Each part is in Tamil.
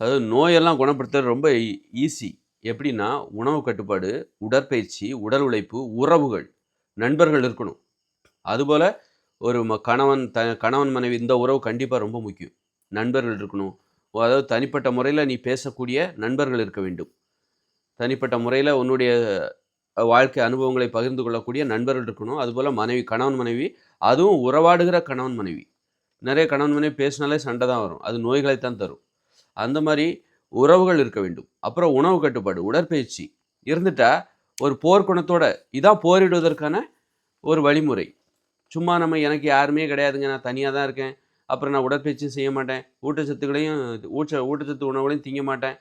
அதாவது நோயெல்லாம் குணப்படுத்துறது ரொம்ப ஈஸி. எப்படின்னா உணவு கட்டுப்பாடு உடற்பயிற்சி உடல் உழைப்பு உறவுகள் நண்பர்கள் இருக்கணும். அதுபோல் ஒரு ம கணவன் த கணவன் மனைவி இந்த உறவு கண்டிப்பாக ரொம்ப முக்கியம். நண்பர்கள் இருக்கணும். அதாவது தனிப்பட்ட முறையில் நீ பேசக்கூடிய நண்பர்கள் இருக்க வேண்டும். தனிப்பட்ட முறையில் உன்னுடைய வாழ்க்கை அனுபவங்களை பகிர்ந்து கொள்ளக்கூடிய நண்பர்கள் இருக்கணும். அதுபோல் மனைவி கணவன் மனைவி அதுவும் உறவாடுகிற கணவன் மனைவி. நிறைய கணவன் மனைவி பேசினாலே சண்டை தான் வரும். அது நோய்களை தான் தரும். அந்த மாதிரி உறவுகள் இருக்க வேண்டும். அப்புறம் உணவு கட்டுப்பாடு உடற்பயிற்சி. இருந்துட்டா ஒரு போர்க்குணத்தோட இதான் போரிடுவதற்கான ஒரு வழிமுறை. சும்மா நம்ம எனக்கு யாருமே கிடையாதுங்க. நான் தனியாக தான் இருக்கேன். அப்புறம் நான் உடற்பயிற்சியும் செய்ய மாட்டேன். ஊட்டச்சத்துக்களையும் ஊட்ட ஊட்டச்சத்து உணவுகளையும் திங்க மாட்டேன்.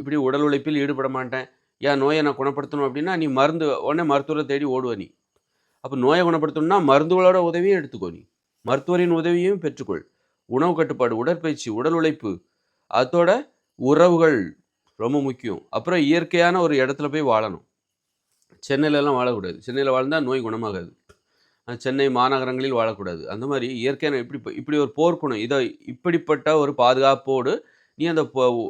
இப்படி உடல் உழைப்பில் ஈடுபட மாட்டேன். ஏன் நோயை நான் குணப்படுத்தணும் அப்படின்னா நீ மருந்து உடனே மருத்துவரை தேடி ஓடுவ நீ. அப்போ நோயை குணப்படுத்தணும்னா மருந்துகளோட உதவியும் எடுத்துக்கோ நீ. மருத்துவரின் உதவியும் பெற்றுக்கொள். உணவு கட்டுப்பாடு உடற்பயிற்சி உடல் உழைப்பு. அதோட உறவுகள் ரொம்ப முக்கியம். அப்புறம் இயற்கையான ஒரு இடத்துல போய் வாழணும். சென்னையிலலாம் வாழக்கூடாது. சென்னையில் வாழ்ந்தால் நோய் குணமாகாது. சென்னை மாநகரங்களில் வாழக்கூடாது. அந்த மாதிரி இயற்கையான இப்படி இப்படி ஒரு போர்க்குணம் இதை இப்படிப்பட்ட ஒரு பாதுகாப்போடு நீ அந்த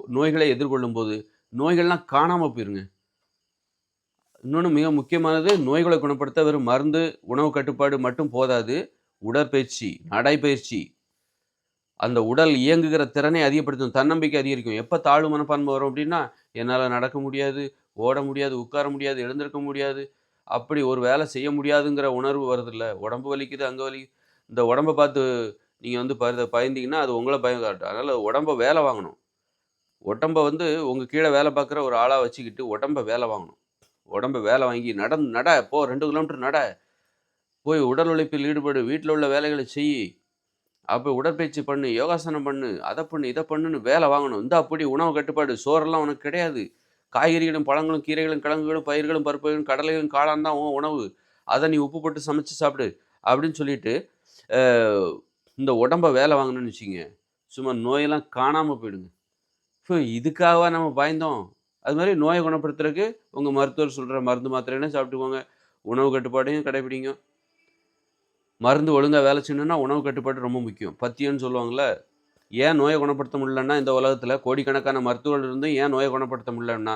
நோய்களை எதிர்கொள்ளும் போது நோய்கள்லாம் காணாமல் போயிருங்க. இன்னொன்று மிக முக்கியமானது நோய்களை குணப்படுத்த வெறும் மருந்து உணவு கட்டுப்பாடு மட்டும் போதாது. உடற்பயிற்சி நடைப்பயிற்சி அந்த உடல் இயங்குகிற திறனை அதிகப்படுத்தும் தன்னம்பிக்கை அதிகரிக்கும். எப்போ தாழ்வு மனப்பான்மை வரும் அப்படின்னா என்னால் நடக்க முடியாது ஓட முடியாது உட்கார முடியாது எழுந்திருக்க முடியாது. அப்படி ஒரு வேலை செய்ய முடியாதுங்கிற உணர்வு வருதில்ல. உடம்பு வலிக்குது அங்கே வலி இந்த உடம்பை பார்த்து நீங்கள் வந்து பய பயந்தீங்கன்னா அது உங்களை பயம் காட்டும். அதனால் உடம்பை வேலை வாங்கணும். உடம்பை வந்து உங்கள் கீழே வேலை பார்க்குற ஒரு ஆளாக வச்சுக்கிட்டு உடம்பை வேலை வாங்கணும். உடம்பை வேலை வாங்கி நட நட போ ரெண்டு கிலோமீட்டர் நட. போய் உடல் உழைப்பில் ஈடுபடு வீட்டில் உள்ள வேலைகளை செய். அப்போ உடற்பயிற்சி பண்ணு யோகாசனம் பண்ணு அதை பண்ணு இதை பண்ணுன்னு வேலை வாங்கணும். இந்த அப்படி உணவு கட்டுப்பாடு சோறெல்லாம் உனக்கு கிடையாது. காய்கறிகளும் பழங்களும் கீரைகளும் கிழங்குகளும் பயிர்களும் பருப்புகளும் கடலைகளும் காளான் தான் உன் உணவு. அதை நீ உப்பு போட்டு சமைச்சு சாப்பிடு அப்படின்னு சொல்லிட்டு இந்த உடம்பை வேலை வாங்கணும்னு வச்சுங்க சும்மா நோயெல்லாம் காணாமல் போயிடுங்க. இப்போ இதுக்காகவா நம்ம பயந்தோம்? அது மாதிரி நோயை குணப்படுத்துறதுக்கு உங்கள் மருத்துவர் சொல்கிற மருந்து மாத்திரைன்னு சாப்பிட்டுக்கோங்க. உணவு கட்டுப்பாடையும் கடைபிடிங்க மருந்து ஒழுங்காக வேலை செய்யணும்னா உணவு கட்டுப்பாடு ரொம்ப முக்கியம். பத்தியம்னு சொல்லுவாங்கள்ல ஏன் நோயை குணப்படுத்த முடியலன்னா இந்த உலகத்தில் கோடிக்கணக்கான மருத்துவர்கள் இருந்தும் ஏன் நோயை குணப்படுத்த முடியலன்னா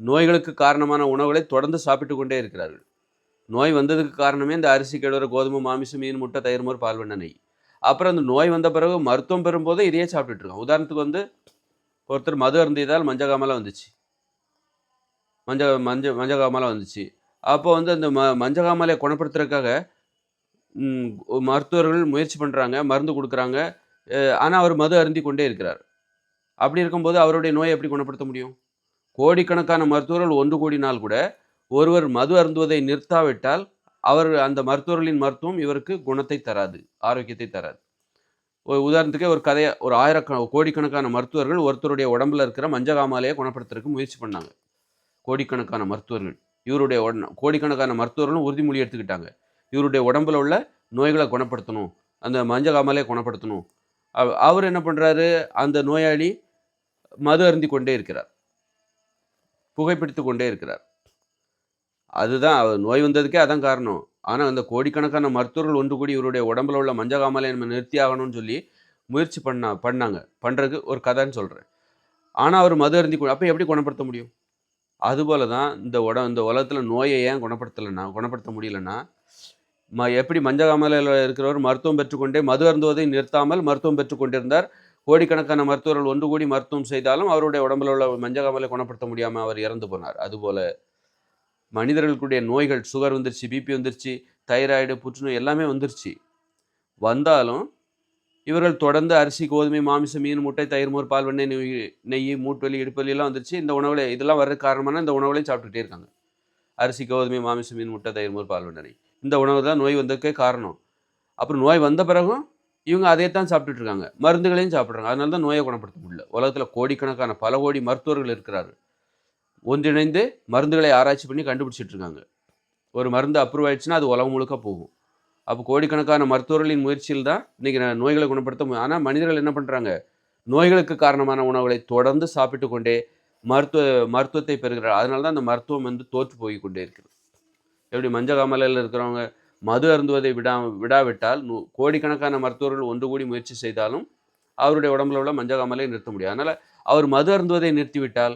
நோய்களுக்கு காரணமான உணவுகளை தொடர்ந்து சாப்பிட்டு கொண்டே இருக்கிறார்கள். நோய் வந்ததுக்கு காரணமே இந்த அரிசி கேழ்வரை கோதுமை மாமிசம் மீன் முட்டை தயிர் மோர் பால் நெய். அப்புறம் அந்த நோய் வந்த பிறகு மருத்துவம் பெறும்போது இதையே சாப்பிட்டுட்ருக்கோம் உதாரணத்துக்கு வந்து ஒருத்தர் மது அருந்தியதால் மஞ்சகாமலாம் வந்துச்சு. மஞ்ச மஞ்ச மஞ்சகாமலாம் வந்துச்சு. அப்போ வந்து அந்த ம மஞ்சகாமலையை குணப்படுத்துறதுக்காக மருத்துவர்கள் முயற்சி பண்ணுறாங்க மருந்து கொடுக்குறாங்க. ஆனால் அவர் மது அருந்தி கொண்டே இருக்கிறார். அப்படி இருக்கும்போது அவருடைய நோயை எப்படி குணப்படுத்த முடியும்? கோடிக்கணக்கான மருத்துவர்கள் ஒன்று கூடினால் கூட ஒருவர் மது அருந்துவதை நிறுத்தாவிட்டால் அவர் அந்த மருத்துவர்களின் மருத்துவம் இவருக்கு குணத்தை தராது ஆரோக்கியத்தை தராது. ஒரு உதாரணத்துக்கு ஒரு கதையை ஒரு ஆயிரக்க கோடிக்கணக்கான மருத்துவர்கள் ஒருத்தருடைய உடம்புல இருக்கிற மஞ்சகாமாலையை குணப்படுத்துறதுக்கு முயற்சி பண்ணாங்க. கோடிக்கணக்கான மருத்துவர்கள் இவருடைய உடனே கோடிக்கணக்கான மருத்துவர்களும் உறுதிமொழி எடுத்துக்கிட்டாங்க. இவருடைய உடம்புல உள்ள நோய்களை குணப்படுத்தணும். அந்த மஞ்சகாமலையை குணப்படுத்தணும். அவர் என்ன பண்ணுறாரு அந்த நோயாளி மது அருந்தி கொண்டே இருக்கிறார். புகைப்பிடித்து கொண்டே இருக்கிறார். அதுதான் அவர் நோய் வந்ததுக்கே அதான் காரணம். ஆனால் அந்த கோடிக்கணக்கான மருத்துவர்கள் ஒன்று கூடி இவருடைய உடம்புல உள்ள மஞ்சகாமலை நம்ம நிறுத்தி ஆகணும்னு சொல்லி முயற்சி பண்ணா பண்ணாங்க. பண்ணுறதுக்கு ஒரு கதைன்னு சொல்கிறேன் ஆனால் அவர் மது அருந்தி அப்போ எப்படி குணப்படுத்த முடியும்? அதுபோல தான் இந்த உட இந்த உலகத்தில் நோயை ஏன் குணப்படுத்தலைன்னா குணப்படுத்த முடியலன்னா ம எப்படி மஞ்சகாமலையில் இருக்கிறவர் மருத்துவம் பெற்றுக்கொண்டே மது அருந்துவதை நிறுத்தாமல் மருத்துவம் பெற்றுக்கொண்டிருந்தார். கோடிக்கணக்கான மருத்துவர்கள் ஒன்று கூடி மருத்துவம் செய்தாலும் அவருடைய உடம்புல உள்ள மஞ்சகாமலை குணப்படுத்த முடியாமல் அவர் இறந்து போனார். அதுபோல் மனிதர்களுக்குடைய நோய்கள் சுகர் வந்துருச்சு பிபி வந்துருச்சு தைராய்டு புற்றுநோய் எல்லாமே வந்துருச்சு. வந்தாலும் இவர்கள் தொடர்ந்து அரிசி கோதுமை மாமிசம் மீன் முட்டை தயிர் மோர் பால் வெண்ணெய் நெய் நெய் மூட்டுவலி இடுப்பலியெல்லாம் வந்துருச்சு. இந்த உணவுல இதெல்லாம் வர்றது காரணமான இந்த உணவுகளையும் சாப்பிட்டுட்டே இருக்காங்க. அரிசி கோதுமை மாமிசம் மீன் முட்டை தயிர் மோர் பால் வெண்ணெய் இந்த உணவு தான் நோய் வந்ததுக்கே காரணம். அப்புறம் நோய் வந்த பிறகும் இவங்க அதே தான் சாப்பிட்டுட்டு இருக்காங்க மருந்துகளையும் சாப்பிட்றாங்க. அதனால தான் நோயை குணப்படுத்த முடியல. உலகத்தில் கோடிக்கணக்கான பல கோடி மருத்துவர்கள் இருக்கிறார்கள். ஒன்றிணைந்து மருந்துகளை ஆராய்ச்சி பண்ணி கண்டுபிடிச்சிட்டு இருக்காங்க ஒரு மருந்து அப்ரூவ் ஆயிடுச்சுன்னா அது உலகம் முழுக்க போகும். அப்போ கோடிக்கணக்கான மருத்துவர்களின் முயற்சியில் தான் இன்றைக்கி நோய்களை குணப்படுத்த ஆனால் மனிதர்கள் என்ன பண்ணுறாங்க நோய்களுக்கு காரணமான உணவுகளை தொடர்ந்து சாப்பிட்டு கொண்டே மருத்துவ மருத்துவத்தை பெறுகிறார் அதனால தான் அந்த மருத்துவம் வந்து தோற்று போய் கொண்டே இருக்குது எப்படி மஞ்சகாமலையில் இருக்கிறவங்க மது அருந்துவதை விடா விடாவிட்டால் நூ கோடிக்கணக்கான மருத்துவர்கள் ஒன்று கூடி முயற்சி செய்தாலும் அவருடைய உடம்புல உள்ள மஞ்சக்காமலை நிறுத்த முடியும் அதனால் அவர் மது அருந்துவதை நிறுத்திவிட்டால்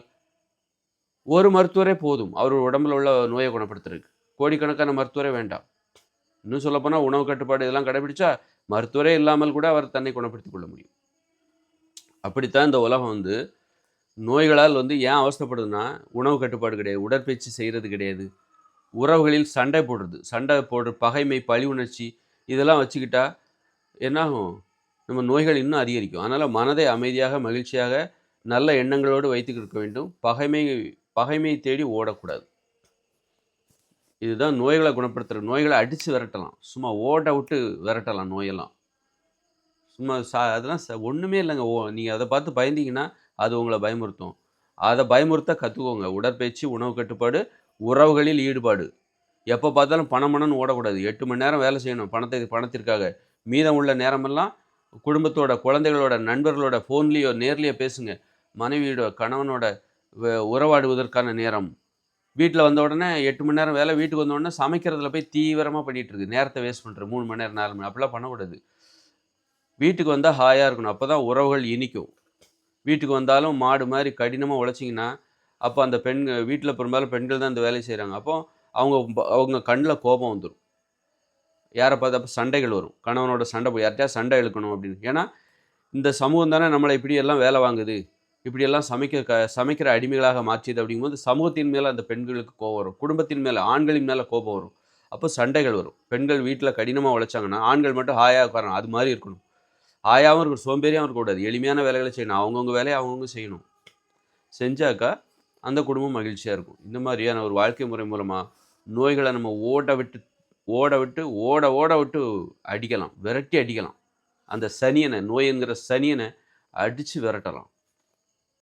ஒரு மருத்துவரே போதும். அவர் உடம்புல உள்ள நோயை குணப்படுத்துறதுக்கு. கோடிக்கணக்கான மருத்துவரே வேண்டாம். இன்னும் சொல்லப்போனால் உணவு கட்டுப்பாடு இதெல்லாம் கடைபிடிச்சா மருத்துவரே இல்லாமல் கூட அவர் தன்னை குணப்படுத்திக் கொள்ள முடியும். அப்படித்தான் இந்த உலகம் வந்து நோய்களால் வந்து ஏன் அவஸ்தப்படுதுன்னா உணவு கட்டுப்பாடு கிடையாது உடற்பயிற்சி செய்கிறது கிடையாது. உறவுகளில் சண்டை போடுறது. சண்டை போடுற பகைமை பழி உணர்ச்சி இதெல்லாம் வச்சுக்கிட்டா என்னாகும்? நம்ம நோய்கள் இன்னும் அதிகரிக்கும். அதனால் மனதை அமைதியாக மகிழ்ச்சியாக நல்ல எண்ணங்களோடு வைத்துக்கிட்டு இருக்க வேண்டும். பகைமை பகைமையை தேடி ஓடக்கூடாது. இதுதான் நோய்களை குணப்படுத்துகிற நோய்களை அடித்து விரட்டலாம். சும்மா ஓட விட்டு விரட்டலாம் நோயெல்லாம். சும்மா சா அதெல்லாம் ச ஒன்றுமே இல்லைங்க. ஓ நீங்கள் அதை பார்த்து பயந்தீங்கன்னா அது உங்களை பயமுறுத்தும். அதை பயமுறுத்த கற்றுக்கோங்க உடற்பயிற்சி உணவு கட்டுப்பாடு உறவுகளில் ஈடுபாடு. எப்போ பார்த்தாலும் பணம் பணம்னு ஓடக்கூடாது. எட்டு மணி நேரம் வேலை செய்யணும். பணத்தை பணத்திற்காக. மீதம் உள்ள நேரமெல்லாம் குடும்பத்தோட குழந்தைகளோட நண்பர்களோட ஃபோன்லேயோ நேர்லேயோ பேசுங்க. மனைவியோட கணவனோட வ- உறவாடுவதற்கான நேரம். வீட்டில் வந்த உடனே எட்டு மணி நேரம் வேலை வீட்டுக்கு வந்த உடனே சமைக்கிறதுல போய் தீவிரமாக பண்ணிட்டு நேரத்தை வேஸ்ட் பண்ணுற மூணு மணி நேரம் நாலு மணி அப்படிலாம் பண்ணக்கூடாது. வீட்டுக்கு வந்தால் ஹாயாக இருக்கணும். அப்போ தான் உறவுகள் இனிக்கும். வீட்டுக்கு வந்தாலும் மாடு மாதிரி கடினமாக உழைச்சிங்கன்னா அப்போ அந்த பெண் வீட்டில் பெரும்பாலும் பெண்கள் தான் இந்த வேலையை செய்கிறாங்க அப்போ அவங்க அவங்க கண்ணில் கோபம் வந்துடும் யாரை பார்த்தா அப்போ சண்டைகள் வரும். கணவனோட சண்டை போய் யார்கிட்டயா சண்டை இழுக்கணும் அப்படின்னு. ஏன்னா இந்த சமூகம் தானே நம்மளை இப்படியெல்லாம் வேலை வாங்குது. இப்படியெல்லாம் சமைக்க க சமைக்கிற அடிமைகளாக மாற்றியது அப்படிங்கும்போது சமூகத்தின் மேலே அந்த பெண்களுக்கு கோபம் வரும். குடும்பத்தின் மேலே ஆண்களின் மேலே கோபம் வரும். அப்போ சண்டைகள் வரும். பெண்கள் வீட்டில் கடினமாக உழைச்சாங்கன்னா ஆண்கள் மட்டும் ஹாயாக உட்காரணும். அது மாதிரி இருக்கணும். ஹாயாகவும் இருக்கணும். சோம்பேறியாகவும் இருக்கக்கூடாது. எளிமையான வேலைகளை செய்யணும். அவங்கவுங்க வேலையை அவங்கவுங்க செய்யணும். செஞ்சாக்கா அந்த குடும்பம் மகிழ்ச்சியாக இருக்கும். இந்த மாதிரியான ஒரு வாழ்க்கை முறை மூலமாக நோய்களை நம்ம ஓட விட்டு ஓட விட்டு ஓட ஓட விட்டு அடிக்கலாம். விரட்டி அடிக்கலாம். அந்த சனியனை நோய் என்கிற சனியனை அடித்து விரட்டலாம்.